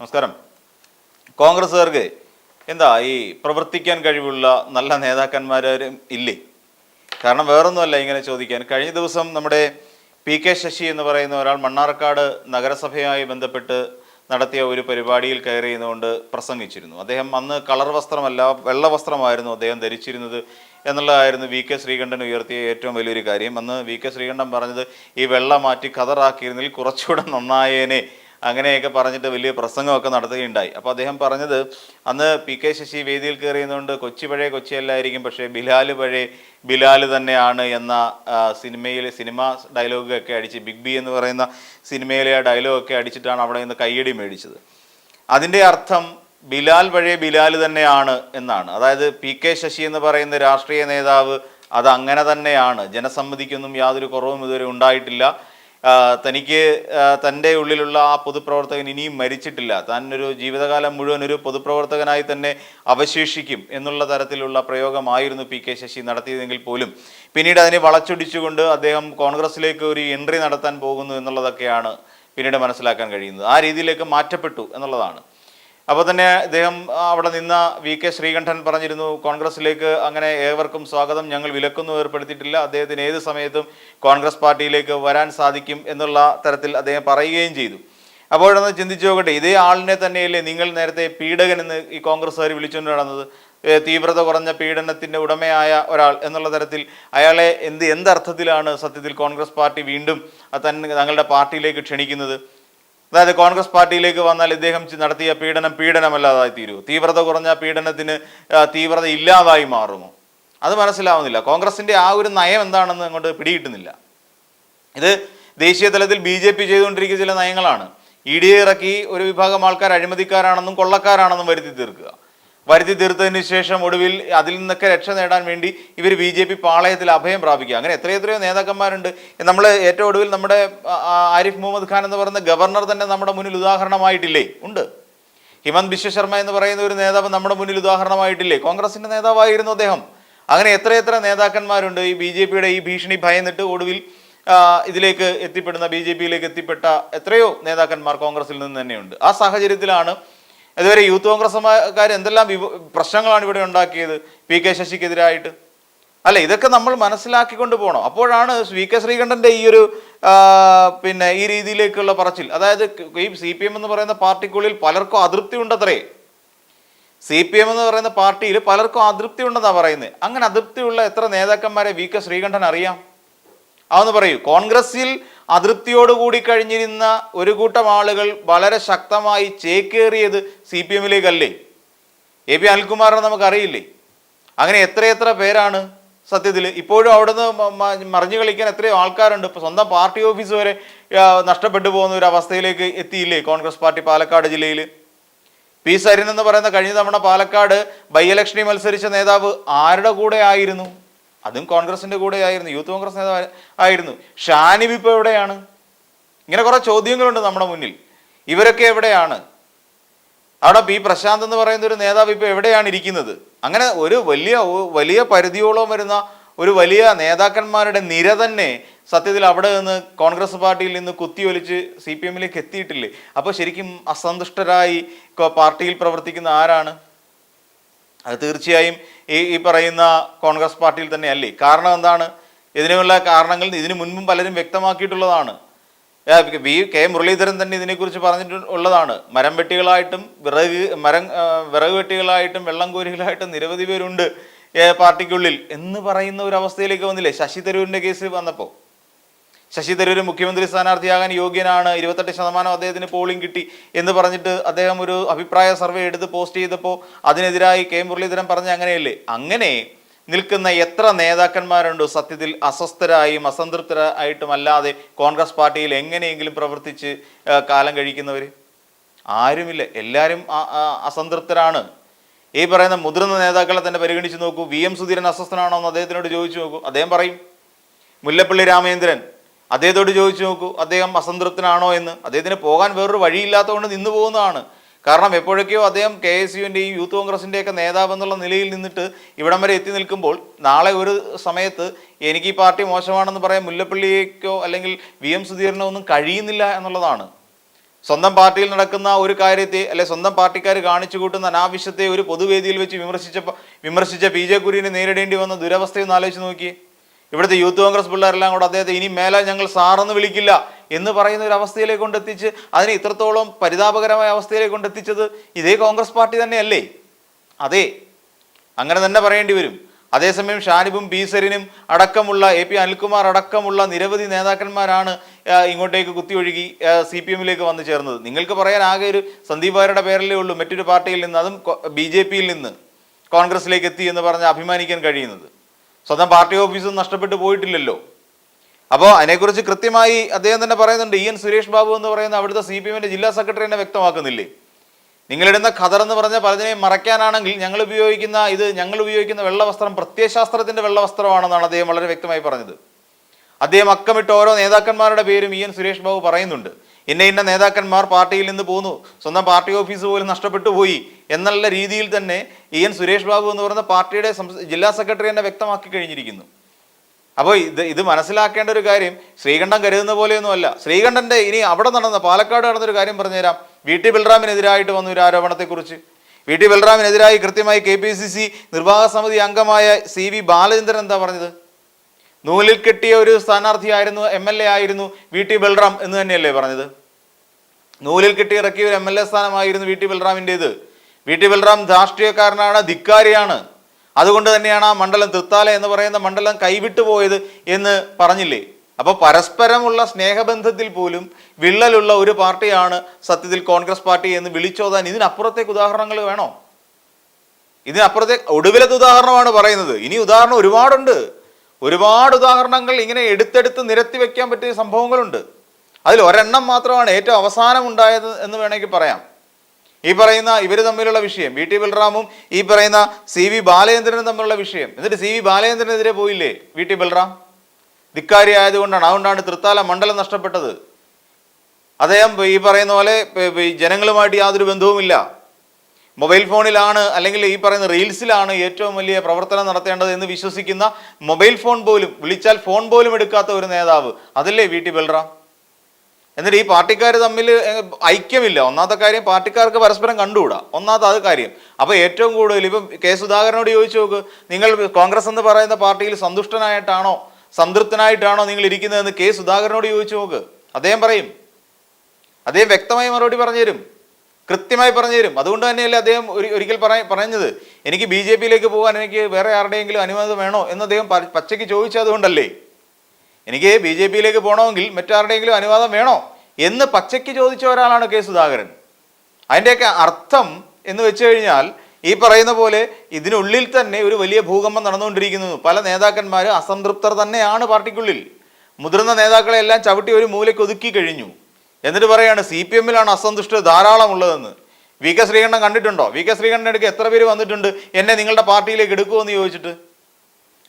നമസ്കാരം. കോൺഗ്രസ്സുകാർക്ക് എന്താ ഈ പ്രവർത്തിക്കാൻ കഴിവുള്ള നല്ല നേതാക്കന്മാരും ഇല്ലേ? കാരണം വേറൊന്നുമല്ല ഇങ്ങനെ ചോദിക്കാൻ. കഴിഞ്ഞ ദിവസം നമ്മുടെ പി കെ ശശി എന്ന് പറയുന്ന ഒരാൾ മണ്ണാർക്കാട് നഗരസഭയുമായി ബന്ധപ്പെട്ട് നടത്തിയ ഒരു പരിപാടിയിൽ കയറിയതുകൊണ്ട് പ്രസംഗിച്ചിരുന്നു. അദ്ദേഹം അന്ന് കളർ വസ്ത്രമല്ല വെള്ള വസ്ത്രമായിരുന്നു അദ്ദേഹം ധരിച്ചിരുന്നത് എന്നുള്ളതായിരുന്നു വി കെ ശ്രീകണ്ഠൻ ഉയർത്തിയ ഏറ്റവും വലിയൊരു കാര്യം. അന്ന് വി കെ ശ്രീകണ്ഠൻ പറഞ്ഞത് ഈ വെള്ള മാറ്റി കതറാക്കിയിരുന്നെങ്കിൽ കുറച്ചുകൂടെ നന്നായേനെ. അങ്ങനെയൊക്കെ പറഞ്ഞിട്ട് വലിയ പ്രസംഗമൊക്കെ നടത്തുകയുണ്ടായി. അപ്പോൾ അദ്ദേഹം പറഞ്ഞത് അന്ന് പി കെ ശശി വേദിയിൽ കയറിയതുകൊണ്ട് കൊച്ചി പഴയ കൊച്ചിയല്ലായിരിക്കും പക്ഷേ ബിലാൽ പഴയ ബിലാൽ തന്നെയാണ് എന്ന സിനിമയിലെ സിനിമ ഡയലോഗൊക്കെ അടിച്ച് ബിഗ് ബി എന്ന് പറയുന്ന സിനിമയിലെ ആ ഡയലോഗൊക്കെ അടിച്ചിട്ടാണ് അവിടെ നിന്ന് കയ്യടി മേടിച്ചത്. അതിന്റെ അർത്ഥം ബിലാൽ പഴയ ബിലാൽ തന്നെയാണ് എന്നാണ്. അതായത് പി കെ ശശി എന്ന് പറയുന്ന രാഷ്ട്രീയ നേതാവ് അത് അങ്ങനെ തന്നെയാണ്. ജനസമ്മതിക്കൊന്നും യാതൊരു കുറവും ഇതുവരെ ഉണ്ടായിട്ടില്ല. തനിക്ക് തന്റെ ഉള്ളിലുള്ള ആ പൊതുപ്രവർത്തകൻ ഇനിയും മരിച്ചിട്ടില്ല. താൻ ഒരു ജീവിതകാലം മുഴുവൻ ഒരു പൊതുപ്രവർത്തകനായി തന്നെ അവശേഷിക്കും എന്നുള്ള തരത്തിലുള്ള പ്രയോഗമായിരുന്നു പി കെ ശശി നടത്തിയതെങ്കിൽ പോലും. പിന്നീട് അതിനെ വളച്ചൊടിച്ചുകൊണ്ട് അദ്ദേഹം കോൺഗ്രസിലേക്ക് ഒരു എൻട്രി നടത്താൻ പോകുന്നു എന്നുള്ളതൊക്കെയാണ് പിന്നീട് മനസ്സിലാക്കാൻ കഴിയുന്നത്. ആ രീതിയിലേക്ക് മാറ്റപ്പെട്ടു എന്നുള്ളതാണ്. അപ്പോൾ തന്നെ ഇദ്ദേഹം അവിടെ നിന്ന വി കെ ശ്രീകണ്ഠൻ പറഞ്ഞിരുന്നു കോൺഗ്രസിലേക്ക് അങ്ങനെ ഏവർക്കും സ്വാഗതം. ഞങ്ങൾ വിലക്കൊന്നും ഏർപ്പെടുത്തിയിട്ടില്ല. അദ്ദേഹത്തിന് ഏത് സമയത്തും കോൺഗ്രസ് പാർട്ടിയിലേക്ക് വരാൻ സാധിക്കും എന്നുള്ള തരത്തിൽ അദ്ദേഹം പറയുകയും ചെയ്തു. അപ്പോഴൊന്ന് ചിന്തിച്ചു നോക്കട്ടെ ഇതേ ആളിനെ തന്നെയല്ലേ നിങ്ങൾ നേരത്തെ പീഡകൻ എന്ന് ഈ കോൺഗ്രസ്സുകാർ വിളിച്ചുകൊണ്ട് നടന്നത്? തീവ്രത കുറഞ്ഞ പീഡനത്തിന്റെ ഉടമയായ ഒരാൾ എന്നുള്ള തരത്തിൽ അയാളെ എന്ത് എന്തർത്ഥത്തിലാണ് സത്യത്തിൽ കോൺഗ്രസ് പാർട്ടി വീണ്ടും തൻ തങ്ങളുടെ പാർട്ടിയിലേക്ക് ക്ഷണിക്കുന്നത്? അതായത് കോൺഗ്രസ് പാർട്ടിയിലേക്ക് വന്നാൽ ഇദ്ദേഹം നടത്തിയ പീഡനം പീഡനമല്ലാതായി തീരുമോ തീവ്രത കുറഞ്ഞ പീഡനത്തിന് തീവ്രത ഇല്ലാതായി മാറുമോ? അത് മനസ്സിലാവുന്നില്ല. കോൺഗ്രസിന്റെ ആ ഒരു നയം എന്താണെന്ന് അങ്ങോട്ട് പിടികിട്ടുന്നില്ല. ഇത് ദേശീയ തലത്തിൽ ബി ജെ പി ചെയ്തുകൊണ്ടിരിക്കുന്ന ചില നയങ്ങളാണ്. ഇ ഡി ഇറക്കി ഒരു വിഭാഗം ആൾക്കാർ അഴിമതിക്കാരാണെന്നും കൊള്ളക്കാരാണെന്നും വരുത്തി തീർക്കുക. വരുത്തി തീർത്തതിന് ശേഷം ഒടുവിൽ അതിൽ നിന്നൊക്കെ രക്ഷ നേടാൻ വേണ്ടി ഇവർ ബി ജെ പി പാളയത്തിൽ അഭയം പ്രാപിക്കുക. അങ്ങനെ എത്രയെത്രയോ എത്രയോ നേതാക്കന്മാരുണ്ട്. നമ്മൾ ഏറ്റവും ഒടുവിൽ നമ്മുടെ ആരിഫ് മുഹമ്മദ് ഖാൻ എന്ന് പറയുന്ന ഗവർണർ തന്നെ നമ്മുടെ മുന്നിൽ ഉദാഹരണമായിട്ടില്ലേ? ഉണ്ട്. ഹിമന്ത് ബിശ്വ ശർമ്മ എന്ന് പറയുന്ന ഒരു നേതാവ് നമ്മുടെ മുന്നിൽ ഉദാഹരണമായിട്ടില്ലേ? കോൺഗ്രസിന്റെ നേതാവായിരുന്നു അദ്ദേഹം. അങ്ങനെ എത്രയെത്ര നേതാക്കന്മാരുണ്ട്? ഈ ബി ജെ പിയുടെ ഈ ഭീഷണി ഭയന്നിട്ട് ഒടുവിൽ ഇതിലേക്ക് എത്തിപ്പെടുന്ന ബി ജെ പിയിലേക്ക് എത്തിപ്പെട്ട എത്രയോ നേതാക്കന്മാർ കോൺഗ്രസിൽ നിന്ന് തന്നെയുണ്ട്. ആ സാഹചര്യത്തിലാണ് ഇതുവരെ യൂത്ത് കോൺഗ്രസ്സുകാർ എന്തെല്ലാം പ്രശ്നങ്ങളാണ് ഇവിടെ ഉണ്ടാക്കിയത് പി കെ ശശിക്കെതിരായിട്ട്? അല്ല ഇതൊക്കെ നമ്മൾ മനസ്സിലാക്കിക്കൊണ്ട് പോകണം. അപ്പോഴാണ് വി കെ ശ്രീകണ്ഠന്റെ ഈ ഒരു പിന്നെ ഈ രീതിയിലേക്കുള്ള പറച്ചിൽ. അതായത് ഈ സി പി എം എന്ന് പറയുന്ന പാർട്ടിക്കുള്ളിൽ പലർക്കും അതൃപ്തി ഉണ്ടത്രേ. സി പി എം എന്ന് പറയുന്ന പാർട്ടിയിൽ പലർക്കും അതൃപ്തി ഉണ്ടെന്നാണ് പറയുന്നത്. അങ്ങനെ അതൃപ്തിയുള്ള എത്ര നേതാക്കന്മാരെ വി കെ ശ്രീകണ്ഠൻ അറിയാം? അതൊന്ന് പറയൂ. കോൺഗ്രസിൽ അതൃപ്തിയോടുകൂടി കഴിഞ്ഞിരുന്ന ഒരു കൂട്ടം ആളുകൾ വളരെ ശക്തമായി ചേക്കേറിയത് സി പി എമ്മിലേക്കല്ലേ? എ പി അനിൽകുമാറിനെ നമുക്കറിയില്ലേ? അങ്ങനെ എത്രയെത്ര പേരാണ് സത്യത്തിൽ? ഇപ്പോഴും അവിടുന്ന് മറിഞ്ഞു കളിക്കാൻ എത്രയോ ആൾക്കാരുണ്ട്. ഇപ്പൊ സ്വന്തം പാർട്ടി ഓഫീസ് വരെ നഷ്ടപ്പെട്ടു പോകുന്ന ഒരു അവസ്ഥയിലേക്ക് എത്തിയില്ലേ കോൺഗ്രസ് പാർട്ടി പാലക്കാട് ജില്ലയിൽ പി സരിൻ എന്ന് പറയുന്ന കഴിഞ്ഞ തവണ പാലക്കാട് ബൈ ഇലക്ഷനിൽ മത്സരിച്ച നേതാവ് ആരുടെ കൂടെ ആയിരുന്നു? അതും കോൺഗ്രസിന്റെ കൂടെ ആയിരുന്നു യൂത്ത് കോൺഗ്രസ് നേതാവ് ആയിരുന്നു. ഷാനിബ് ഇപ്പോൾ എവിടെയാണ്? ഇങ്ങനെ കുറെ ചോദ്യങ്ങളുണ്ട് നമ്മുടെ മുന്നിൽ. ഇവരൊക്കെ എവിടെയാണ്? അവിടെ പി പ്രശാന്ത് എന്ന് പറയുന്ന ഒരു നേതാവ് ഇപ്പോൾ എവിടെയാണ് ഇരിക്കുന്നത്? അങ്ങനെ ഒരു വലിയ വലിയ പരിധിയോളം വരുന്ന ഒരു വലിയ നേതാക്കന്മാരുടെ നിര തന്നെ സത്യത്തിൽ അവിടെ നിന്ന് കോൺഗ്രസ് പാർട്ടിയിൽ നിന്ന് കുത്തിയൊലിച്ച് സി പി എമ്മിലേക്ക് എത്തിയിട്ടില്ലേ? അപ്പോൾ ശരിക്കും അസന്തുഷ്ടരായി പാർട്ടിയിൽ പ്രവർത്തിക്കുന്ന ആരാണ്? അത് തീർച്ചയായും ഈ ഈ പറയുന്ന കോൺഗ്രസ് പാർട്ടിയിൽ തന്നെയല്ലേ? കാരണം എന്താണ്? ഇതിനുള്ള കാരണങ്ങൾ ഇതിനു മുൻപും പലരും വ്യക്തമാക്കിയിട്ടുള്ളതാണ്. വി കെ മുരളീധരൻ തന്നെ ഇതിനെക്കുറിച്ച് പറഞ്ഞിട്ടുള്ളതാണ് മരം വെട്ടികളായിട്ടും വിറക് മരം വിറക് വെട്ടികളായിട്ടും വെള്ളം കോരികളായിട്ടും നിരവധി പേരുണ്ട് പാർട്ടിക്കുള്ളിൽ. എന്ന് പറയുന്ന ഒരു അവസ്ഥയിലേക്ക് വന്നില്ലേ? ശശി തരൂരിന്റെ കേസ് വന്നപ്പോൾ ശശി തരൂർ മുഖ്യമന്ത്രി സ്ഥാനാർത്ഥിയാകാൻ യോഗ്യനാണ്. ഇരുപത്തെട്ട് ശതമാനം അദ്ദേഹത്തിന് പോളിംഗ് കിട്ടി എന്ന് പറഞ്ഞിട്ട് അദ്ദേഹം ഒരു അഭിപ്രായ സർവേ എടുത്ത് പോസ്റ്റ് ചെയ്തപ്പോൾ അതിനെതിരായി കെ. മുരളീധരൻ പറഞ്ഞ അങ്ങനെയല്ലേ? അങ്ങനെ നിൽക്കുന്ന എത്ര നേതാക്കന്മാരുണ്ട് സത്യത്തിൽ അസ്വസ്ഥരായും അസംതൃപ്തരായിട്ടും അല്ലാതെ കോൺഗ്രസ് പാർട്ടിയിൽ എങ്ങനെയെങ്കിലും പ്രവർത്തിച്ച് കാലം കഴിക്കുന്നവർ ആരുമില്ല. എല്ലാവരും അസംതൃപ്തരാണ്. ഈ പറയുന്ന മുതിർന്ന നേതാക്കളെ തന്നെ പരിഗണിച്ച് നോക്കൂ. വി. എം. സുധീരൻ അസ്വസ്ഥനാണോ എന്ന് അദ്ദേഹത്തിനോട് ചോദിച്ചു നോക്കൂ. അദ്ദേഹം പറയും മുല്ലപ്പള്ളി രാമചന്ദ്രൻ അദ്ദേഹത്തോട് ചോദിച്ചു നോക്കൂ അദ്ദേഹം അസംതൃപ്തനാണോ എന്ന്. അദ്ദേഹത്തിന് പോകാൻ വേറൊരു വഴിയില്ലാത്തതുകൊണ്ട് നിന്നു പോകുന്നതാണ്. കാരണം എപ്പോഴൊക്കെയോ അദ്ദേഹം കെ എസ് യുവിന്റെയും യൂത്ത് കോൺഗ്രസിന്റെയൊക്കെ നേതാവ് എന്നുള്ള നിലയിൽ നിന്നിട്ട് ഇവിടം വരെ എത്തി നിൽക്കുമ്പോൾ നാളെ ഒരു സമയത്ത് എനിക്ക് ഈ പാർട്ടി മോശമാണെന്ന് പറയാൻ മുല്ലപ്പള്ളിയേക്കോ അല്ലെങ്കിൽ വി എം സുധീരനോ ഒന്നും കഴിയുന്നില്ല എന്നുള്ളതാണ്. സ്വന്തം പാർട്ടിയിൽ നടക്കുന്ന ഒരു കാര്യത്തെ അല്ലെ സ്വന്തം പാർട്ടിക്കാർ കാണിച്ചു കൂട്ടുന്ന അനാവശ്യത്തെ ഒരു പൊതുവേദിയിൽ വെച്ച് വിമർശിച്ച വിമർശിച്ച പി ജെ കുര്യനെ നേരിടേണ്ടി വന്ന ദുരവസ്ഥയൊന്ന് ആലോചിച്ച് നോക്കിയേ. ഇവിടുത്തെ യൂത്ത് കോൺഗ്രസ് പിള്ളേരെല്ലാം കൂടെ അദ്ദേഹത്തെ ഇനി മേലെ ഞങ്ങൾ സാറെന്ന് വിളിക്കില്ല എന്ന് പറയുന്ന ഒരു അവസ്ഥയിലേക്ക് കൊണ്ടെത്തിച്ച് അതിനെ ഇത്രത്തോളം പരിതാപകരമായ അവസ്ഥയിലേക്ക് കൊണ്ടെത്തിച്ചത് ഇതേ കോൺഗ്രസ് പാർട്ടി തന്നെയല്ലേ? അതെ. അങ്ങനെ തന്നെ പറയേണ്ടി വരും. അതേസമയം ഷാനിബും ബീസറിനും അടക്കമുള്ള എ പി അനിൽകുമാർ അടക്കമുള്ള നിരവധി നേതാക്കന്മാരാണ് ഇങ്ങോട്ടേക്ക് കുത്തിയൊഴുകി സി പി എമ്മിലേക്ക് വന്നു ചേർന്നത്. നിങ്ങൾക്ക് പറയാൻ ആകെ ഒരു സന്ദീപ് വാര്യരുടെ പേരല്ലേ ഉള്ളൂ. മറ്റൊരു പാർട്ടിയിൽ നിന്ന് അതും ബി ജെ പിയിൽ നിന്ന് കോൺഗ്രസിലേക്ക് എത്തി എന്ന് പറഞ്ഞ് അഭിമാനിക്കാൻ കഴിയുന്നത്. സ്വന്തം പാർട്ടി ഓഫീസും നഷ്ടപ്പെട്ടു പോയിട്ടില്ലല്ലോ. അപ്പോൾ അതിനെക്കുറിച്ച് കൃത്യമായി അദ്ദേഹം തന്നെ പറയുന്നുണ്ട് ഇ എൻ സുരേഷ് ബാബു എന്ന് പറയുന്ന അവിടുത്തെ സി പി എമ്മിന്റെ ജില്ലാ സെക്രട്ടറി തന്നെ വ്യക്തമാക്കുന്നില്ലേ? നിങ്ങളിടുന്ന ഖദർ എന്ന് പറഞ്ഞ പലതിനെയും മറയ്ക്കാനാണെങ്കിൽ ഞങ്ങൾ ഉപയോഗിക്കുന്ന ഇത് ഞങ്ങൾ ഉപയോഗിക്കുന്ന വെള്ളവസ്ത്രം പ്രത്യയശാസ്ത്രത്തിന്റെ വെള്ളവസ്ത്രമാണെന്നാണ് അദ്ദേഹം വളരെ വ്യക്തമായി പറഞ്ഞത്. അദ്ദേഹം അക്കമിട്ട് ഓരോ നേതാക്കന്മാരുടെ പേരും ഇ എൻ സുരേഷ് ബാബു പറയുന്നുണ്ട്. ഇന്ന ഇന്ന നേതാക്കന്മാർ പാർട്ടിയിൽ നിന്ന് പോന്നു. സ്വന്തം പാർട്ടി ഓഫീസ് പോലും നഷ്ടപ്പെട്ടു പോയി. എന്നുള്ള രീതിയിൽ തന്നെ ഇ എൻ സുരേഷ് ബാബു എന്ന് പറയുന്ന പാർട്ടിയുടെ ജില്ലാ സെക്രട്ടറി തന്നെ വ്യക്തമാക്കി കഴിഞ്ഞിരിക്കുന്നു. അപ്പോൾ ഇത് ഇത് മനസ്സിലാക്കേണ്ട ഒരു കാര്യം ശ്രീകണ്ഠൻ കരുതുന്ന പോലെയൊന്നുമല്ല. ശ്രീകണ്ഠന്റെ ഇനി അവിടെ നടന്ന പാലക്കാട് നടന്നൊരു കാര്യം പറഞ്ഞുതരാം. വി ടി ബൽറാമിനെതിരായിട്ട് വന്ന ഒരു ആരോപണത്തെക്കുറിച്ച്. വി ടി ബൽറാമിനെതിരായി കൃത്യമായി കെ പി സി സി നിർവാഹക സമിതി അംഗമായ സി വി ബാലചന്ദ്രൻ എന്താ പറഞ്ഞത്? നൂലിൽ കെട്ടിയ ഒരു സ്ഥാനാർത്ഥിയായിരുന്നു എം എൽ എ ആയിരുന്നു വി ടി ബൽറാം എന്ന് തന്നെയല്ലേ പറഞ്ഞത്? നൂലിൽ കെട്ടി ഇറക്കിയ ഒരു എം എൽ എ സ്ഥാനമായിരുന്നു വി ടി ബൽറാമിന്റേത്. വി ടി ബൽറാം രാഷ്ട്രീയക്കാരനാണ് ധിക്കാരിയാണ്. അതുകൊണ്ട് തന്നെയാണ് ആ മണ്ഡലം തൃത്താല എന്ന് പറയുന്ന മണ്ഡലം കൈവിട്ടു പോയത് എന്ന് പറഞ്ഞില്ലേ? അപ്പോൾ പരസ്പരമുള്ള സ്നേഹബന്ധത്തിൽ പോലും വിള്ളലുള്ള ഒരു പാർട്ടിയാണ് സത്യത്തിൽ കോൺഗ്രസ് പാർട്ടി എന്ന് വിളിച്ചോതാൻ ഇതിനപ്പുറത്തേക്ക് ഉദാഹരണങ്ങൾ വേണോ? ഇതിനപ്പുറത്തെ ഒടുവിലത്തെ ഉദാഹരണമാണ് പറയുന്നത്. ഇനി ഉദാഹരണം ഒരുപാടുണ്ട്. ഒരുപാട് ഉദാഹരണങ്ങൾ ഇങ്ങനെ എടുത്തെടുത്ത് നിരത്തി വെക്കാൻ പറ്റിയ സംഭവങ്ങളുണ്ട്. അതിൽ ഒരെണ്ണം മാത്രമാണ് ഏറ്റവും അവസാനം ഉണ്ടായത് എന്ന് വേണമെങ്കിൽ പറയാം. ഈ പറയുന്ന ഇവർ തമ്മിലുള്ള വിഷയം വി ടി ബൽറാമും ഈ പറയുന്ന സി വി ബാലചന്ദ്രനും തമ്മിലുള്ള വിഷയം. എന്നിട്ട് സി വി ബാലചന്ദ്രനെതിരെ പോയില്ലേ വി ടി ബൽറാം? ധിക്കാരി ആയതുകൊണ്ടാണ് അതുകൊണ്ടാണ് തൃത്താല മണ്ഡലം നഷ്ടപ്പെട്ടത്. അദ്ദേഹം ഈ പറയുന്ന പോലെ ജനങ്ങളുമായിട്ട് യാതൊരു ബന്ധവുമില്ല. മൊബൈൽ ഫോണിലാണ് അല്ലെങ്കിൽ ഈ പറയുന്ന റീൽസിലാണ് ഏറ്റവും വലിയ പ്രവർത്തനം നടത്തേണ്ടത് എന്ന് വിശ്വസിക്കുന്ന മൊബൈൽ ഫോൺ പോലും വിളിച്ചാൽ ഫോൺ പോലും എടുക്കാത്ത ഒരു നേതാവ് അതല്ലേ വി ടി ബൽറാം? എന്നിട്ട് ഈ പാർട്ടിക്കാർ തമ്മിൽ ഐക്യമില്ല. ഒന്നാമത്തെ കാര്യം പാർട്ടിക്കാർക്ക് പരസ്പരം കണ്ടുകൂടാ. ഒന്നാമത്തെ അത് കാര്യം. അപ്പോൾ ഏറ്റവും കൂടുതൽ ഇപ്പം കെ സുധാകരനോട് ചോദിച്ചു നോക്ക് നിങ്ങൾ കോൺഗ്രസ് എന്ന് പറയുന്ന പാർട്ടിയിൽ സന്തുഷ്ടനായിട്ടാണോ സംതൃപ്തനായിട്ടാണോ നിങ്ങൾ ഇരിക്കുന്നതെന്ന് കെ സുധാകരനോട് ചോദിച്ചു നോക്ക്. അദ്ദേഹം പറയും. അദ്ദേഹം വ്യക്തമായി മറുപടി പറഞ്ഞു തരും. കൃത്യമായി പറഞ്ഞു തരും അതുകൊണ്ട് തന്നെയല്ലേ അദ്ദേഹം ഒരു- ഒരിക്കൽ പറഞ്ഞത്. എനിക്ക് ബി ജെ പിയിലേക്ക് പോകാൻ എനിക്ക് വേറെ ആരുടെയെങ്കിലും അനുമതി വേണോ എന്ന് അദ്ദേഹം പച്ചയ്ക്ക് ചോദിച്ചതുകൊണ്ടല്ലേ എനിക്ക് ബി ജെ പിയിലേക്ക് പോകണമെങ്കിൽ മറ്റാരുടെയെങ്കിലും അനുവാദം വേണോ എന്ന് പച്ചയ്ക്ക് ചോദിച്ച ഒരാളാണ് കെ സുധാകരൻ. അതിന്റെയൊക്കെ അർത്ഥം എന്ന് വെച്ച് കഴിഞ്ഞാൽ ഈ പറയുന്ന പോലെ ഇതിനുള്ളിൽ തന്നെ ഒരു വലിയ ഭൂകമ്പം നടന്നുകൊണ്ടിരിക്കുന്നു. പല നേതാക്കന്മാർ അസംതൃപ്തർ തന്നെയാണ് പാർട്ടിക്കുള്ളിൽ. മുതിർന്ന നേതാക്കളെ എല്ലാം ചവിട്ടി ഒരു മൂലയ്ക്ക് ഒതുക്കി കഴിഞ്ഞു. എന്നിട്ട് പറയാണ് സി പി എമ്മിലാണ് അസന്തുഷ്ട ധാരാളം ഉള്ളതെന്ന് വി കെ ശ്രീകണ്ഠൻ കണ്ടിട്ടുണ്ടോ? വി കെ ശ്രീകണ്ഠൻ അടുക്ക് എത്ര പേര് വന്നിട്ടുണ്ട്? എന്നെ നിങ്ങളുടെ പാർട്ടിയിലേക്ക് എടുക്കുമോ എന്ന് ചോദിച്ചിട്ട്.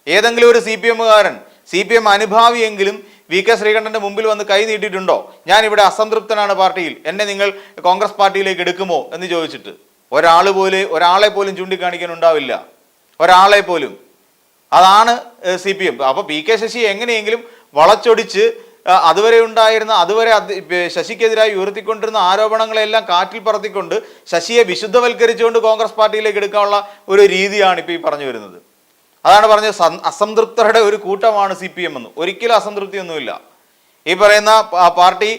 ഏതെങ്കിലും ഒരു സി പി എമ്മുകാരൻ സി പി എം അനുഭാവിയെങ്കിലും വി കെ ശ്രീകണ്ഠന്റെ മുമ്പിൽ വന്ന് കൈ നീട്ടിയിട്ടുണ്ടോ? ഞാൻ ഇവിടെ അസംതൃപ്തനാണ് പാർട്ടിയിൽ എന്നെ നിങ്ങൾ കോൺഗ്രസ് പാർട്ടിയിലേക്ക് എടുക്കുമോ? എന്ന് ചോദിച്ചിട്ട്. ഒരാൾ പോലെ ഒരാളെ പോലും ചൂണ്ടിക്കാണിക്കാൻ ഉണ്ടാവില്ല ഒരാളെ പോലും. അതാണ് സി പി എം. അപ്പോൾ പി കെ ശശി എങ്ങനെയെങ്കിലും വളച്ചൊടിച്ച് അതുവരെ ഉണ്ടായിരുന്ന അതുവരെ ശശിക്കെതിരായി ഉയർത്തിക്കൊണ്ടിരുന്ന ആരോപണങ്ങളെല്ലാം കാറ്റിൽ പറത്തിക്കൊണ്ട് ശശിയെ വിശുദ്ധവൽക്കരിച്ചുകൊണ്ട് കോൺഗ്രസ് പാർട്ടിയിലേക്ക് എടുക്കാനുള്ള ഒരു രീതിയാണ് ഇപ്പോൾ ഈ പറഞ്ഞു വരുന്നത്. അതാണ് പറഞ്ഞത് അസംതൃപ്തരുടെ ഒരു കൂട്ടമാണ് സി പി എം എന്ന്. ഒരിക്കലും അസംതൃപ്തിയൊന്നുമില്ല. ഈ പറയുന്ന പാർട്ടി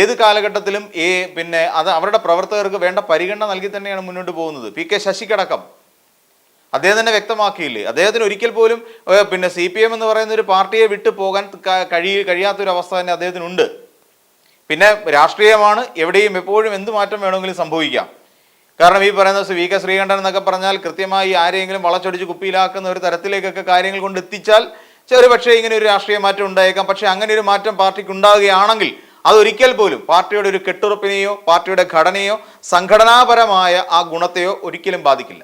ഏത് കാലഘട്ടത്തിലും ഈ പിന്നെ അത് അവരുടെ പ്രവർത്തകർക്ക് വേണ്ട പരിഗണന നൽകി തന്നെയാണ് മുന്നോട്ട് പോകുന്നത്. പി കെ ശശിക്കടക്കം. അദ്ദേഹം തന്നെ വ്യക്തമാക്കിയില്ലേ? അദ്ദേഹത്തിന് ഒരിക്കൽ പോലും പിന്നെ സി പി എം എന്ന് പറയുന്ന ഒരു പാർട്ടിയെ വിട്ടു പോകാൻ കഴിയ കഴിയാത്തൊരു അവസ്ഥ തന്നെ അദ്ദേഹത്തിനുണ്ട്. പിന്നെ രാഷ്ട്രീയമാണ് എവിടെയും എപ്പോഴും എന്ത് മാറ്റം വേണമെങ്കിലും സംഭവിക്കാം. കാരണം ഈ പറയുന്ന വി കെ ശ്രീകണ്ഠൻ എന്നൊക്കെ പറഞ്ഞാൽ കൃത്യമായി ആരെയെങ്കിലും വളച്ചൊടിച്ച് കുപ്പിയിലാക്കുന്ന ഒരു തരത്തിലേക്കൊക്കെ കാര്യങ്ങൾ കൊണ്ട് എത്തിച്ചാൽ ചെറിയ പക്ഷേ ഇങ്ങനെ ഒരു രാഷ്ട്രീയ മാറ്റം ഉണ്ടായേക്കാം. പക്ഷേ അങ്ങനെ ഒരു മാറ്റം പാർട്ടിക്ക് ഉണ്ടാവുകയാണെങ്കിൽ അതൊരിക്കൽ പോലും പാർട്ടിയുടെ ഒരു കെട്ടുറപ്പിനെയോ പാർട്ടിയുടെ ഘടനയോ സംഘടനാപരമായ ആ ഗുണത്തെയോ ഒരിക്കലും ബാധിക്കില്ല.